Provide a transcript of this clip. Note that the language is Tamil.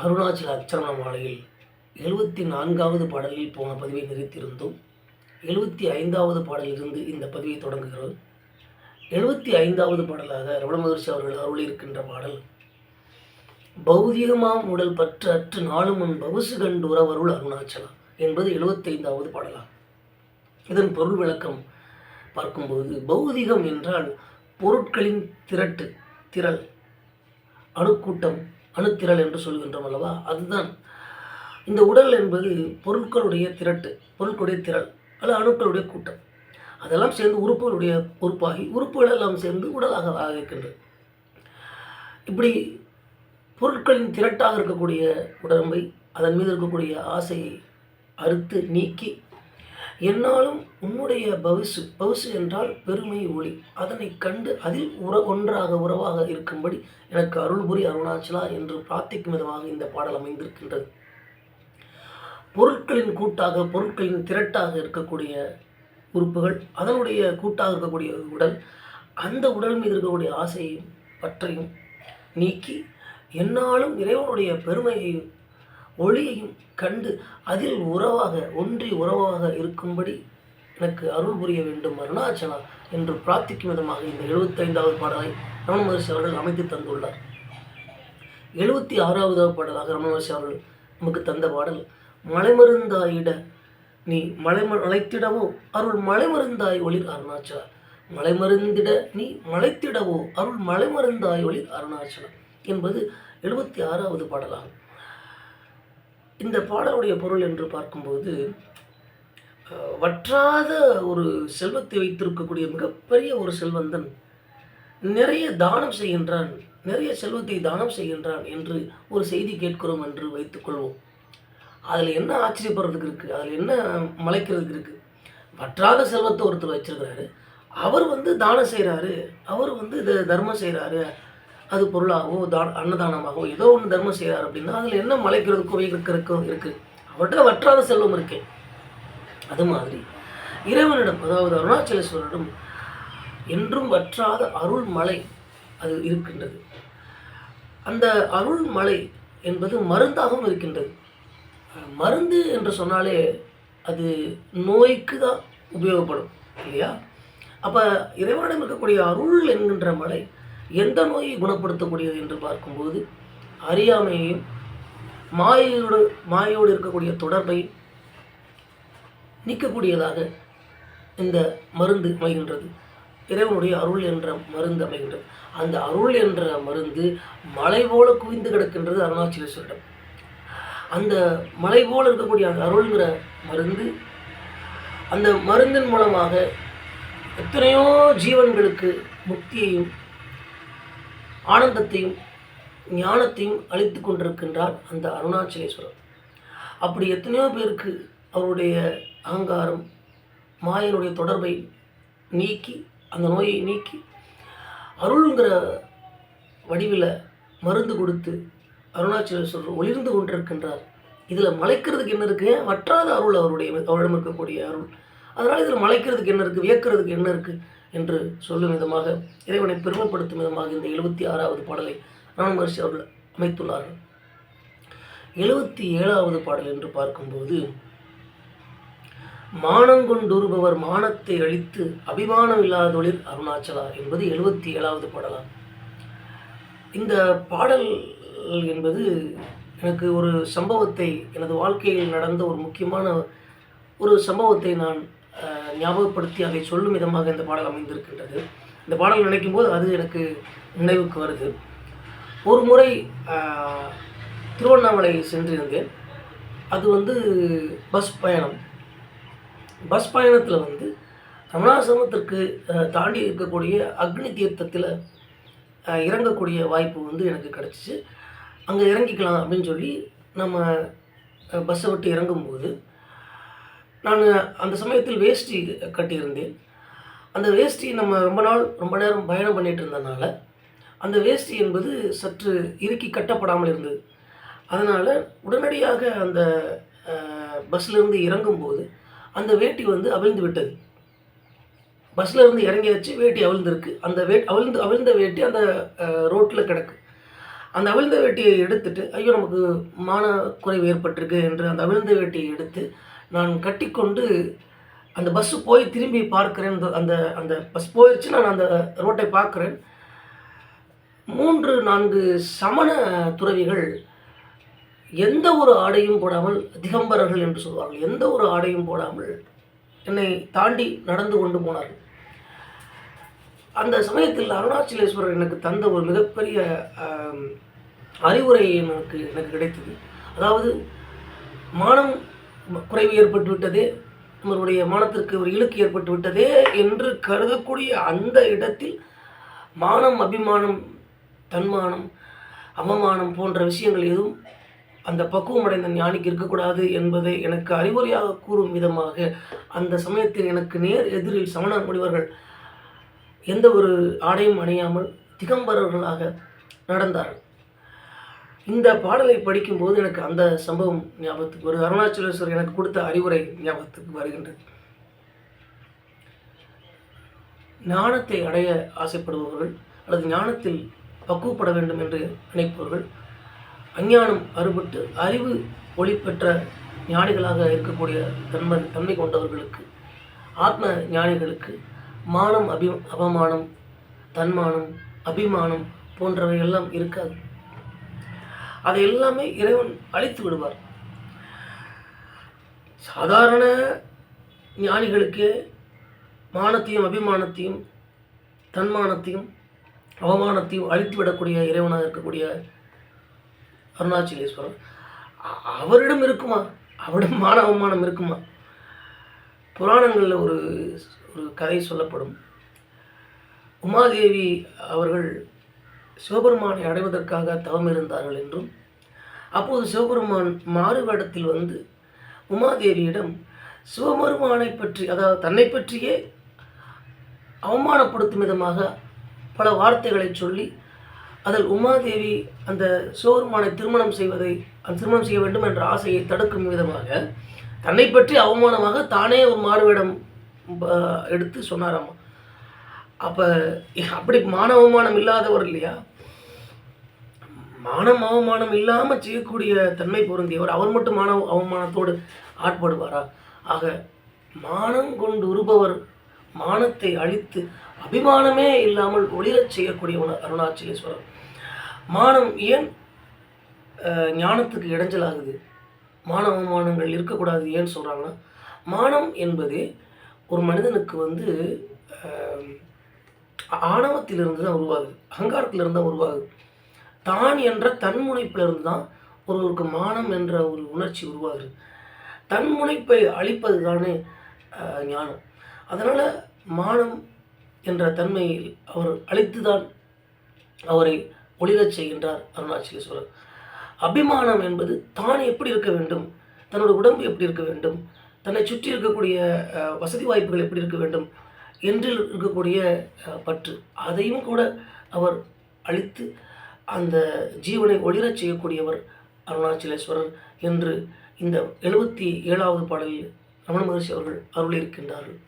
அருணாச்சல அச்சரண மாலையில் எழுபத்தி நான்காவது பாடலில் போன பதிவை நிறுத்தியிருந்தோம். எழுபத்தி ஐந்தாவது பாடலிலிருந்து இந்த பதிவை தொடங்குகிறோம். எழுபத்தி ஐந்தாவது பாடலாக ரமண மகர்ஷி அவர்கள் அருளியிருக்கின்ற பாடல் பௌதிகமாம் உடல் பற்று அற்று நாளும் முன் பவுசு கண்டுறவருள் அருணாச்சலா என்பது எழுபத்தைந்தாவது பாடலாம் இதன் பொருள் விளக்கம் பார்க்கும்போது பௌதிகம் என்றால் பொருட்களின் திரட்டு திரள் அணுக்கூட்டம் அணுத்திரள் என்று சொல்கின்றோம் அல்லவா? அதுதான். இந்த உடல் என்பது பொருட்களுடைய திரட்டு பொருட்களுடைய திரள் அல்ல அணுக்களுடைய கூட்டம். அதெல்லாம் சேர்ந்து உறுப்புகளுடைய உறுப்பாகி உறுப்புகள் எல்லாம் சேர்ந்து உடலாக இருக்கின்றது. இப்படி பொருட்களின் திரட்டாக இருக்கக்கூடிய உடம்பை அதன் மீது இருக்கக்கூடிய ஆசையை அறுத்து நீக்கி என்னாலும் உன்னுடைய பவுசு பவுசு என்றால் பெருமை ஒளி. அதனை கண்டு அதில் உற ஒன்றாக உறவாக இருக்கும்படி எனக்கு அருள்புரி அருணாச்சலா என்று பிரார்த்திக்கும் விதமாக இந்த பாடல் அமைந்திருக்கின்றது. பொருட்களின் கூட்டாக பொருட்களின் திரட்டாக இருக்கக்கூடிய உறுப்புகள் அதனுடைய கூட்டாக இருக்கக்கூடிய உடல் அந்த உடல் மீது இருக்கக்கூடிய ஆசையையும் பற்றையும் நீக்கி என்னாலும் இறைவனுடைய பெருமையையும் ஒளியையும் கண்டு அதில் உறவாக ஒன்றி உறவாக இருக்கும்படி எனக்கு அருள் புரிய வேண்டும். அருணாச்சலா என்று பிரார்த்திக்கும் விதமாக இந்த எழுபத்தைந்தாவது பாடலை ரமண மகர்ஷி அவர்கள் அமைத்து தந்துள்ளார். எழுபத்தி ஆறாவது பாடலாக ரமண மகர்ஷி அவர்கள் நமக்கு தந்த பாடல் மலைமருந்தாயிட நீ மலை மலைத்திடவோ? அருள் மலைமருந்தாய் ஒளிர் அருணாச்சலா. மலைமருந்திட நீ மலைத்திடவோ? அருள் மலைமருந்தாய் ஒளிர் அருணாச்சலம் என்பது எழுபத்தி ஆறாவது பாடலாகும். இந்த பாடலுடைய பொருள் என்று பார்க்கும்போது வற்றாத ஒரு செல்வத்தை வைத்திருக்கக்கூடிய மிகப்பெரிய ஒரு செல்வந்தன் நிறைய தானம் செய்கின்றான் நிறைய செல்வத்தை தானம் செய்கின்றான் என்று ஒரு செய்தி கேட்கிறோம் என்று வைத்துக்கொள்வோம் அதில் என்ன ஆச்சரியப்படுறதுக்கு இருக்குது அதில் என்ன மலைக்கிறதுக்கு இருக்குது வற்றாத செல்வத்தை ஒருத்தர் வச்சிருக்கிறாரு. அவர் வந்து தானம் செய்கிறாரு அவர் வந்து இது தர்மம் செய்கிறாரு அது பொருளாகவோ தா அன்னதானமாகவோ ஏதோ ஒன்று தர்மம் செய்கிறார் அப்படின்னா அதில் என்ன மலைக்கிறதுக்கோ இருக்கிறதுக்கும் இருக்குது அவர்கிட்ட வற்றாத செல்வம் இருக்கு. அது மாதிரி. இறைவனிடம் அதாவது அருணாச்சலேஸ்வரரிடம் என்றும் வற்றாத அருள் மலை அது இருக்கின்றது. அந்த அருள் மலை என்பது மருந்தாகவும் இருக்கின்றது. மருந்து என்று சொன்னாலே அது நோய்க்கு தான் உபயோகப்படும் இல்லையா? அப்போ இறைவனிடம் இருக்கக்கூடிய அருள் என்கின்ற மலை எந்த நோயை குணப்படுத்தக்கூடியது என்று பார்க்கும்போது அறியாமையையும் மாயையோடு மாயோடு இருக்கக்கூடிய தொடர்பை நீக்கக்கூடியதாக இந்த மருந்து அமைகின்றது. இறைவனுடைய அருள் என்ற மருந்து அமைகின்றது. அந்த அருள் என்ற மருந்து மலை போல குவிந்து கிடக்கின்றது அருணாச்சலேஸ்வரிடம். அந்த மலை போல இருக்கக்கூடிய அந்த அருள்ங்கிற மருந்து அந்த மருந்தின் மூலமாக எத்தனையோ ஜீவன்களுக்கு முக்தியையும் ஆனந்தத்தையும் ஞானத்தையும் அளித்து கொண்டிருக்கின்றார் அந்த அருணாச்சலேஸ்வரர். அப்படி எத்தனையோ பேருக்கு அவருடைய அகங்காரம் மாயனுடைய தொடர்பை நீக்கி அந்த நோயை நீக்கி அருள்ங்கிற வடிவில் மருந்து கொடுத்து அருணாச்சலேஸ்வரர் ஒளிர்ந்து கொண்டிருக்கின்றார். இதில் மலைக்கிறதுக்கு என்ன இருக்குது வற்றாத அருள் அவருடைய அவரிடம் இருக்கக்கூடிய அருள். அதனால் இதில் மலைக்கிறதுக்கு என்ன இருக்குது வியக்கிறதுக்கு என்ன இருக்குது என்று சொல்லும் விதமாக இறைவனை பெருமைப்படுத்தும் விதமாக இந்த எழுபத்தி ஆறாவது பாடலை ராம மகர்ஷி அவர்கள் அமைத்துள்ளார்கள். எழுபத்தி ஏழாவது பாடல் என்று பார்க்கும்போது மானங்கொண்டுருபவர் மானத்தை அழித்து அபிமானம் இல்லாதொழில் அருணாச்சலா என்பது எழுபத்தி ஏழாவது பாடலாம். இந்த பாடல் என்பது எனக்கு ஒரு சம்பவத்தை எனது வாழ்க்கையில் நடந்த ஒரு முக்கியமான ஒரு சம்பவத்தை நான் ஞாபகப்படுத்தி அதை சொல்லும் விதமாக இந்த பாடல் அமைந்திருக்கின்றது. இந்த பாடல் நினைக்கும் போது அது எனக்கு நினைவுக்கு வருது. ஒரு முறை திருவண்ணாமலை சென்றிருந்தேன். அது வந்து பஸ் பயணம். பஸ் பயணத்தில் வந்து ரமணாசிரமத்திற்கு தாண்டி இருக்கக்கூடிய அக்னி தீர்த்தத்தில் இறங்கக்கூடிய வாய்ப்பு வந்து எனக்கு கிடச்சிச்சு. அங்கே இறங்கிக்கலாம் அப்படின்னு சொல்லி நம்ம பஸ்ஸை விட்டு இறங்கும்போது நான் அந்த சமயத்தில் வேஷ்டி கட்டியிருந்தேன். அந்த வேஷ்டி நம்ம ரொம்ப நாள் ரொம்ப நேரம் பயணம் பண்ணிட்டு இருந்தனால அந்த வேஷ்டி என்பது சற்று இறுக்கி கட்டப்படாமல் இருந்தது. அதனால் உடனடியாக அந்த அஹ், இறங்கும்போது அந்த வேட்டி வந்து அவிழ்ந்து விட்டது. பஸ்ஸில் இருந்து இறங்கியாச்சு வேட்டி அவிழ்ந்துருக்கு. அந்த வே அவிழ்ந்து அவிழ்ந்த வேட்டி அந்த ரோட்டில் கிடக்கு. அந்த அவிழ்ந்த வேட்டியை எடுத்துட்டு ஐயோ நமக்கு மான குறைவு ஏற்பட்டிருக்கு என்று அந்த அவிழ்ந்த வேட்டியை எடுத்து நான் கட்டிக்கொண்டு அந்த பஸ்ஸு போய் திரும்பி பார்க்கிறேன். அந்த- அந்த பஸ் போயிடுச்சு நான் அந்த ரோட்டை பார்க்குறேன். மூன்று நான்கு சமண துறவிகள் எந்த ஒரு ஆடையும் போடாமல் திகம்பரர்கள் என்று சொல்வார்கள். எந்த ஒரு ஆடையும் போடாமல் என்னை தாண்டி நடந்து கொண்டு போனார்கள். அந்த சமயத்தில் அருணாச்சலேஸ்வரர் எனக்கு தந்த ஒரு மிகப்பெரிய அறிவுரை எனக்கு எனக்கு கிடைத்தது. அதாவது மானம் குறைவு ஏற்பட்டுவிட்டதே நம்மளுடைய மானத்திற்கு ஒரு இழுக்கு ஏற்பட்டுவிட்டதே என்று கருதக்கூடிய அந்த இடத்தில் மானம் அபிமானம் தன்மானம் அவமானம் போன்ற விஷயங்கள் எதுவும் அந்த பக்குவமடைந்த ஞானிக்கு இருக்கக்கூடாது என்பதை எனக்கு அறிவுரையாக கூறும் விதமாக அந்த சமயத்தில் எனக்கு நேர் எதிரில் சமண முனிவர்கள் எந்த ஒரு ஆடையும் அணியாமல் திகம்பரர்களாக நடந்தார்கள். இந்த பாடலை படிக்கும்போது எனக்கு அந்த சம்பவம் ஞாபகத்துக்கு ஒரு அருணாச்சலேஸ்வரர் எனக்கு கொடுத்த அறிவுரை ஞாபகத்துக்கு வருகின்றது. ஞானத்தை அடைய ஆசைப்படுபவர்கள் அல்லது ஞானத்தில் பக்குவப்பட வேண்டும் என்று நினைப்பவர்கள் அஞ்ஞானம் அறுபட்டு அறிவு ஒளி பெற்ற ஞானிகளாக இருக்கக்கூடிய தன்மை தன்மை கொண்டவர்களுக்கு ஆத்ம ஞானிகளுக்கு மானம் அபி அவமானம் தன்மானம் அபிமானம் போன்றவை எல்லாம் இருக்காது. அதை எல்லாமே இறைவன் அழித்து விடுவார். சாதாரண ஞானிகளுக்கே மானத்தையும் அபிமானத்தையும் தன்மானத்தையும் அவமானத்தையும் அழித்து விடக்கூடிய இறைவனாக இருக்கக்கூடிய அருணாச்சலேஸ்வரர். அவரிடம் இருக்குமா? அவரிடம் மான அவமானம் இருக்குமா? புராணங்களில் ஒரு ஒரு கதை சொல்லப்படும். உமாதேவி அவர்கள் சிவபெருமானை அடைவதற்காக தவம் இருந்தார்கள் என்றும் அப்போது சிவபெருமான் மாறுவேடத்தில் வந்து உமாதேவியிடம் சிவபெருமானை பற்றி அதாவது தன்னை பற்றியே அவமானப்படுத்தும் விதமாக பல வார்த்தைகளை சொல்லி அதில் உமாதேவி அந்த சிவபெருமானை திருமணம் செய்வதை அந்த திருமணம் செய்ய வேண்டும் என்ற ஆசையை தடுக்கும் விதமாக தன்னை பற்றி அவமானமாக தானே ஒரு மாறுவேடம் எடுத்து சொன்னாராமா? அப்போ அப்படி மான அவமானம் இல்லாதவர் இல்லையா? மானம் அவமானம் இல்லாமல் செய்யக்கூடிய தன்மை பொருந்தியவர் அவர் மட்டும் மான அவமானத்தோடு ஆட்படுவாரா? ஆக மானம் கொண்டு உருபவர் மானத்தை அழித்து அபிமானமே இல்லாமல் ஒளிரச் செய்யக்கூடியவன் அருணாச்சலேஸ்வரர். மானம் ஏன் ஞானத்துக்கு ஞானத்துக்கு இடைஞ்சலாகுது? மான அவமானங்கள் இருக்கக்கூடாது ஏன்னு சொல்கிறாங்கன்னா மானம் என்பதே ஒரு மனிதனுக்கு வந்து ஆணவத்திலிருந்து தான் உருவாகுது. அகங்காரத்திலிருந்து தான் உருவாகுது. தான் என்ற தன்முனைப்பிலிருந்து தான் ஒருவருக்கு மானம் என்ற ஒரு உணர்ச்சி உருவாகுது. தன்முனைப்பை அழிப்பது தானே ஞானம். அதனால் மானம் என்ற தன்மையில் அவர் அழித்து தான் அவரை ஒளிரச் செய்கின்றார் அருணாச்சலேஸ்வரர். அபிமானம் என்பது தான் எப்படி இருக்க வேண்டும் தன்னோட உடம்பு எப்படி இருக்க வேண்டும் தன்னை சுற்றி இருக்கக்கூடிய வசதி வாய்ப்புகள் எப்படி இருக்க வேண்டும் என்றில் இருக்கக்கூடிய பற்று. அதையும் கூட அவர் அழித்து அந்த ஜீவனை ஒளிரச் செய்யக்கூடியவர் அருணாச்சலேஸ்வரர் என்று இந்த எழுபத்தி ஏழாவது பாடலில் ரமண மகர்ஷி அவர்கள் அருளியிருக்கின்றார்கள்.